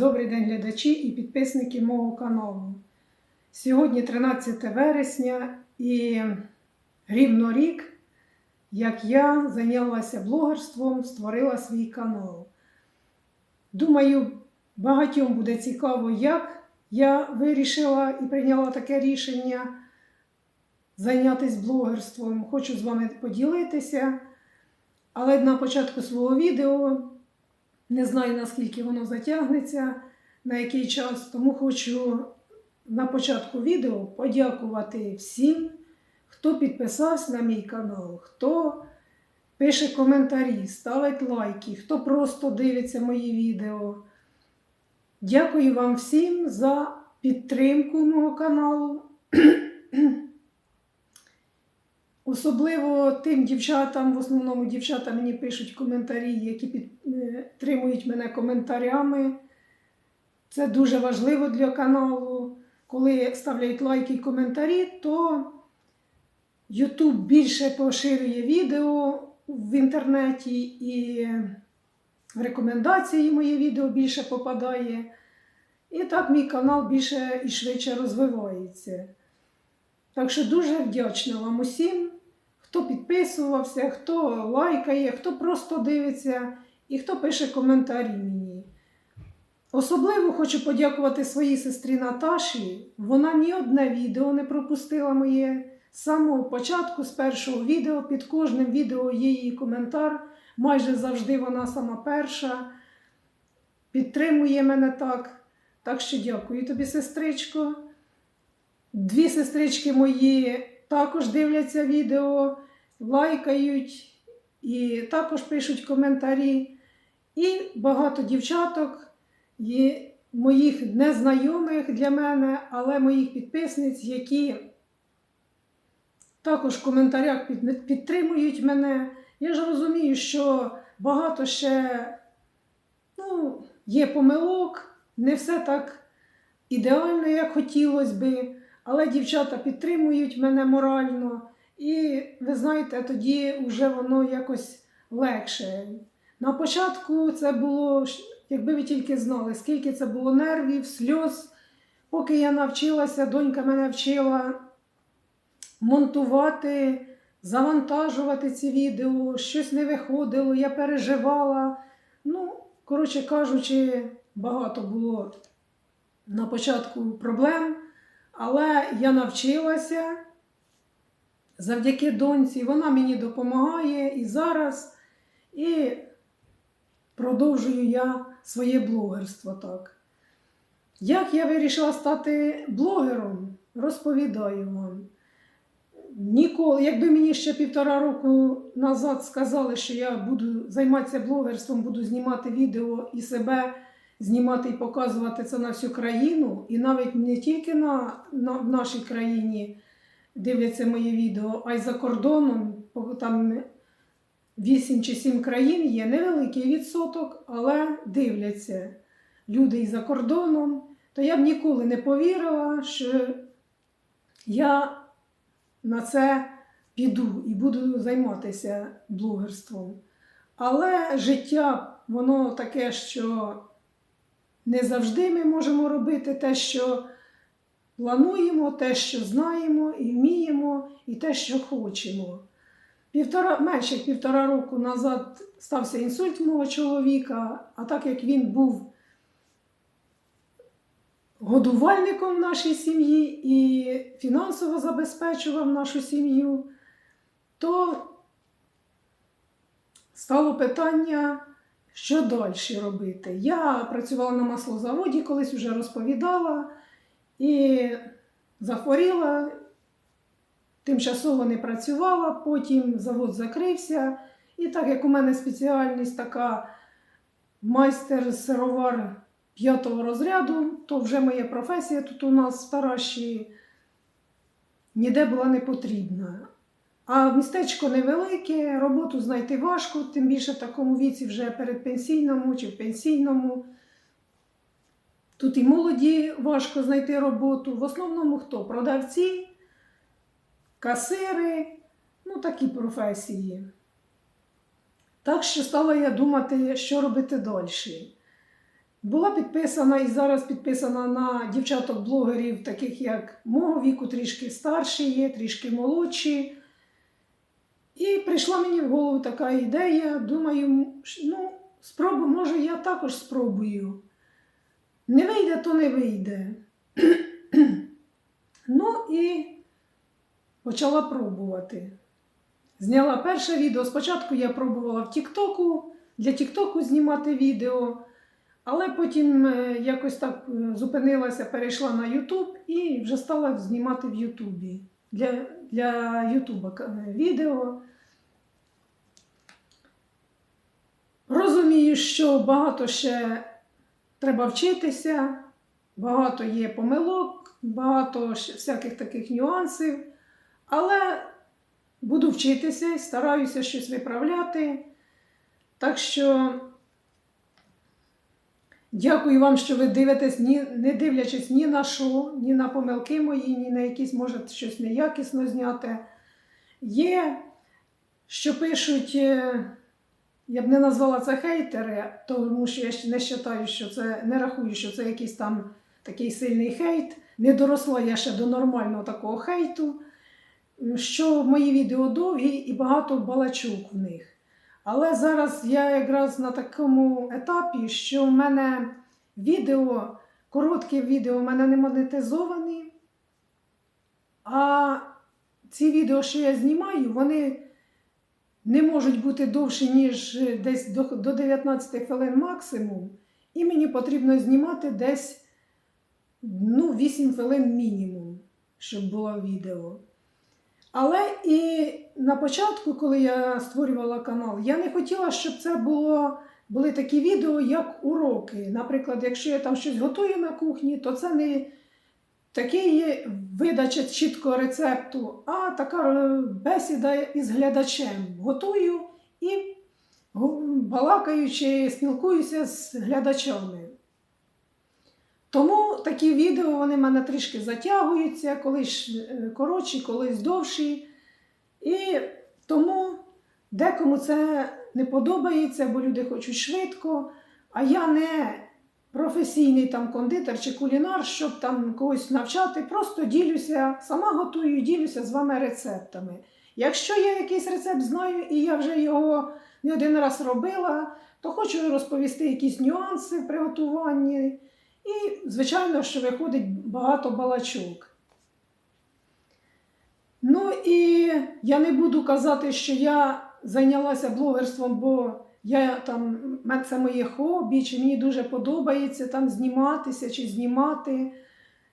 Добрий день, глядачі і підписники мого каналу. Сьогодні 13 вересня і рівно рік, як я зайнялася блогерством, створила свій канал. Думаю, багатьом буде цікаво, як я вирішила і прийняла таке рішення зайнятися блогерством. Хочу з вами поділитися. Але на початку свого відео не знаю, наскільки воно затягнеться, на який час, тому хочу на початку відео подякувати всім, хто підписався на мій канал, хто пише коментарі, ставить лайки, хто просто дивиться мої відео. Дякую вам всім за підтримку мого каналу. Особливо тим дівчатам, в основному дівчата мені пишуть коментарі, які підтримують мене коментарями. Це дуже важливо для каналу. Коли ставляють лайки і коментарі, то YouTube більше поширює відео в інтернеті і в рекомендації моє відео більше попадає. І так мій канал більше і швидше розвивається. Так що дуже вдячна вам усім, хто підписувався, хто лайкає, хто просто дивиться і хто пише коментарі мені. Особливо хочу подякувати своїй сестрі Наташі. Вона ні одне відео не пропустила моє. З самого початку, з першого відео, під кожним відео є її коментар. Майже завжди вона сама перша. Підтримує мене так. Так що дякую тобі, сестричко. Дві сестрички мої також дивляться відео, лайкають і також пишуть коментарі. І багато дівчаток є моїх незнайомих для мене, але моїх підписниць, які також в коментарях підтримують мене. Я ж розумію, що багато ще ну, є помилок, не все так ідеально, як хотілося би. Але дівчата підтримують мене морально, і ви знаєте, тоді вже воно якось легше. На початку це було, якби ви тільки знали, скільки це було нервів, сльоз. Поки я навчилася, донька мене вчила монтувати, завантажувати ці відео, щось не виходило, я переживала. Ну, коротше кажучи, багато було на початку проблем. Але я навчилася завдяки доньці, вона мені допомагає і зараз, і продовжую я своє блогерство так. Як я вирішила стати блогером, розповідаю вам. Ніколи, якби мені ще півтора року назад сказали, що я буду займатися блогерством, буду знімати відео і себе знімати і показувати це на всю країну, і навіть не тільки на, на в нашій країні дивляться моє відео, а й за кордоном. Там 8 чи 7 країн є невеликий відсоток, але дивляться люди і за кордоном. То я б ніколи не повірила, що я на це піду і буду займатися блогерством. Але життя, воно таке, що не завжди ми можемо робити те, що плануємо, те, що знаємо, і вміємо, і те, що хочемо. Півтора, менше півтора року назад стався інсульт мого чоловіка, а так як він був годувальником в нашій сім'ї і фінансово забезпечував нашу сім'ю, то стало питання. Що далі робити? Я працювала на маслозаводі, колись вже розповідала і захворіла, тимчасово не працювала, потім завод закрився. І так як у мене спеціальність така майстер-сировар п'ятого розряду, то вже моя професія тут у нас в Тараші ніде була не потрібна. А містечко невелике, роботу знайти важко, тим більше в такому віці вже передпенсійному чи в пенсійному. Тут і молоді важко знайти роботу. В основному хто? Продавці, касири, ну такі професії. Так що стала я думати, що робити далі. Була підписана і зараз підписана на дівчаток-блогерів, таких як мого віку, трішки старші є, трішки молодші. І прийшла мені в голову така ідея. Думаю, ну, спробу, може, я також спробую. Не вийде, то не вийде. ну і почала пробувати. Зняла перше відео. Спочатку я пробувала в Тіктоку, для Тіктоку знімати відео, але потім е, якось так е, зупинилася, перейшла на Ютуб і вже стала знімати в Ютубі. Для, для Ютуба е, відео. Розумію, що багато ще треба вчитися, багато є помилок, багато всяких таких нюансів, але буду вчитися стараюся щось виправляти. Так що дякую вам, що ви дивитесь, ні, не дивлячись ні на що, ні на помилки мої, ні на якісь, може, щось неякісно зняти. Є, що пишуть, е, я б не назвала це хейтери, тому що я не вважаю, що це не рахую, що це якийсь там такий сильний хейт. Не доросла я ще до нормального такого хейту, що мої відео довгі і багато балачок в них. Але зараз я якраз на такому етапі, що в мене відео, короткі відео в мене не монетизовані, а ці відео, що я знімаю, вони не можуть бути довші, ніж е, десь до, до 19 хвилин максимум. І мені потрібно знімати десь ну, 8 хвилин мінімум, щоб було відео. Але і на початку, коли я створювала канал, я не хотіла, щоб це було, були такі відео, як уроки. Наприклад, якщо я там щось готую на кухні, то це не такий видача чіткого рецепту, а така е, бесіда із глядачем. Готую і балакаючи, спілкуюся з глядачами. Тому такі відео вони в мене трішки затягуються, колись е, коротші, колись довші. І тому декому це не подобається, бо люди хочуть швидко. А я не професійний там кондитер чи кулінар, щоб там когось навчати, просто ділюся, сама готую, ділюся з вами рецептами. Якщо я якийсь рецепт знаю і я вже його не один раз робила, то хочу розповісти якісь нюанси в приготуванні. І, звичайно, що виходить багато балачок. Ну і я не буду казати, що я зайнялася блогерством, бо я там, це моє хобі, чи мені дуже подобається там зніматися чи знімати.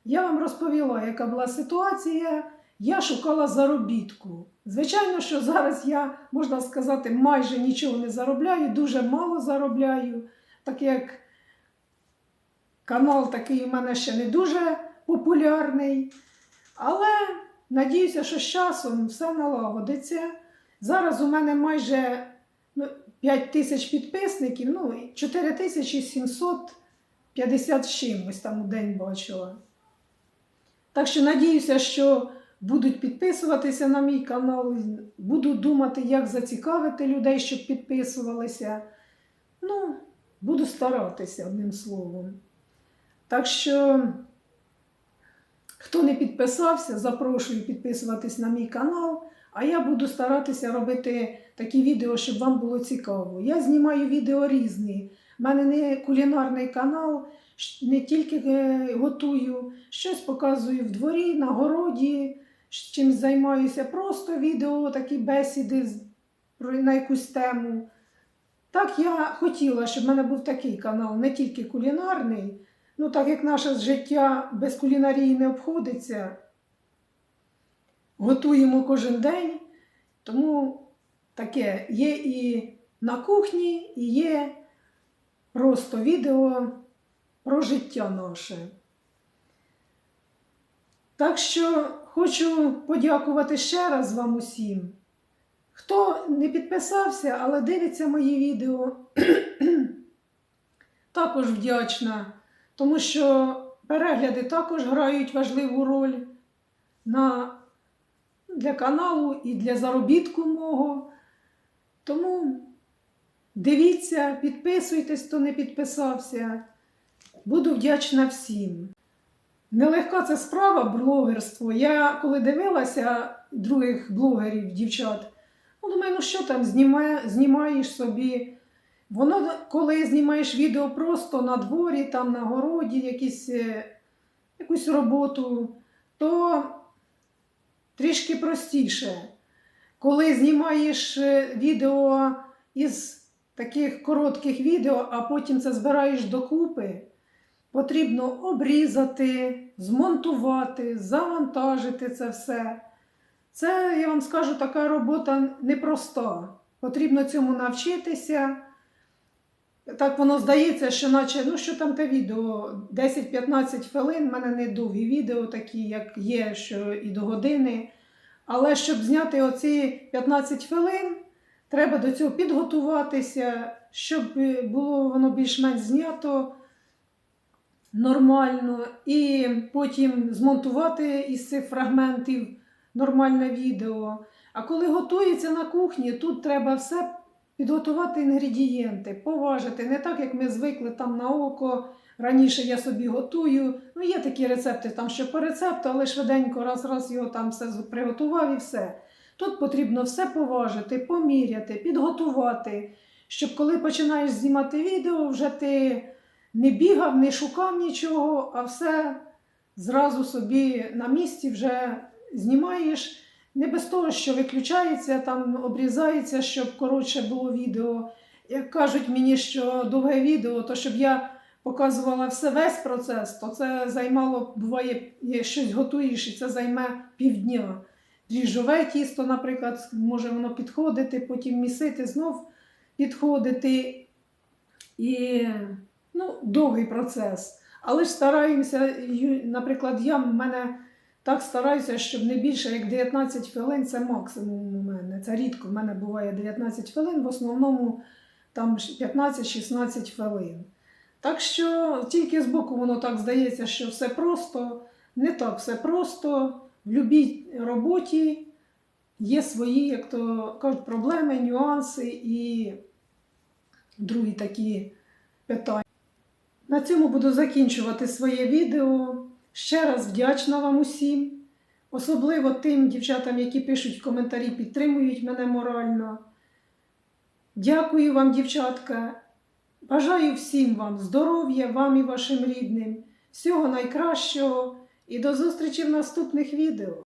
Я вам розповіла, яка була ситуація. Я шукала заробітку. Звичайно, що зараз я, можна сказати, майже нічого не заробляю, дуже мало заробляю, так як канал такий у мене ще не дуже популярний. Але надіюся, що з часом все налагодиться. Зараз у мене майже ну, 5 тисяч підписників, ну, і 4750 з чимось там у день бачила. Так що надіюся, що будуть підписуватися на мій канал, буду думати, як зацікавити людей, щоб підписувалися. Ну, буду старатися одним словом. Так що, хто не підписався, запрошую підписуватись на мій канал. А я буду старатися робити такі відео, щоб вам було цікаво. Я знімаю відео різні. У мене не кулінарний канал, не тільки е, готую, щось показую в дворі, на городі, чимось займаюся. Просто відео, такі бесіди на якусь тему. Так я хотіла, щоб в мене був такий канал, не тільки кулінарний. Ну, так як наше життя без кулінарії не обходиться, готуємо кожен день, тому таке є і на кухні, і є просто відео про життя наше. Так що хочу подякувати ще раз вам усім. Хто не підписався, але дивиться мої відео, також вдячна, тому що перегляди також грають важливу роль на, для каналу і для заробітку мого. Тому дивіться, підписуйтесь, хто не підписався. Буду вдячна всім. Нелегка це справа, блогерство. Я коли дивилася других блогерів, дівчат, ну, думаю, ну що там знімає, знімаєш собі. Воно, коли знімаєш відео просто на дворі, там на городі, якісь, е, якусь роботу, то трішки простіше. Коли знімаєш е, відео із таких коротких відео, а потім це збираєш докупи, потрібно обрізати, змонтувати, завантажити це все. Це, я вам скажу, така робота непроста. Потрібно цьому навчитися. Так воно здається, що наче, ну що там те відео, 10-15 хвилин, в мене не довгі відео, такі, як є, що і до години. Але щоб зняти оці 15 хвилин, треба до цього підготуватися, щоб е, було воно більш-менш знято нормально, і потім змонтувати із цих фрагментів нормальне відео. А коли готується на кухні, тут треба все підготувати інгредієнти, поважити. Не так, як ми звикли там на око. Раніше я собі готую. Ну, є такі рецепти, там що по рецепту, але швиденько раз-раз його там все приготував і все. Тут потрібно все поважити, поміряти, підготувати, щоб коли починаєш знімати відео, вже ти не бігав, не шукав нічого, а все зразу собі на місці вже знімаєш. Не без того, що виключається, там обрізається, щоб коротше було відео. Як кажуть мені, що довге відео, то щоб я показувала все весь процес, то це займало, буває, щось готуєш, і це займе півдня. Дріжджове тісто, наприклад, може воно підходити, потім місити, знов підходити. І ну, довгий процес. Але ж стараємося, наприклад, я в мене так стараюся, щоб не більше як 19 хвилин це максимум у мене. Це рідко в мене буває 19 хвилин, в основному там 15-16 хвилин. Так що тільки збоку воно так здається, що все просто, не так все просто. В будь-якій роботі є свої, як то кажуть, проблеми, нюанси і другі такі питання. На цьому буду закінчувати своє відео. Ще раз вдячна вам усім, особливо тим дівчатам, які пишуть коментарі, підтримують мене морально. Дякую вам, дівчатка. Бажаю всім вам здоров'я, вам і вашим рідним, всього найкращого і до зустрічі в наступних відео.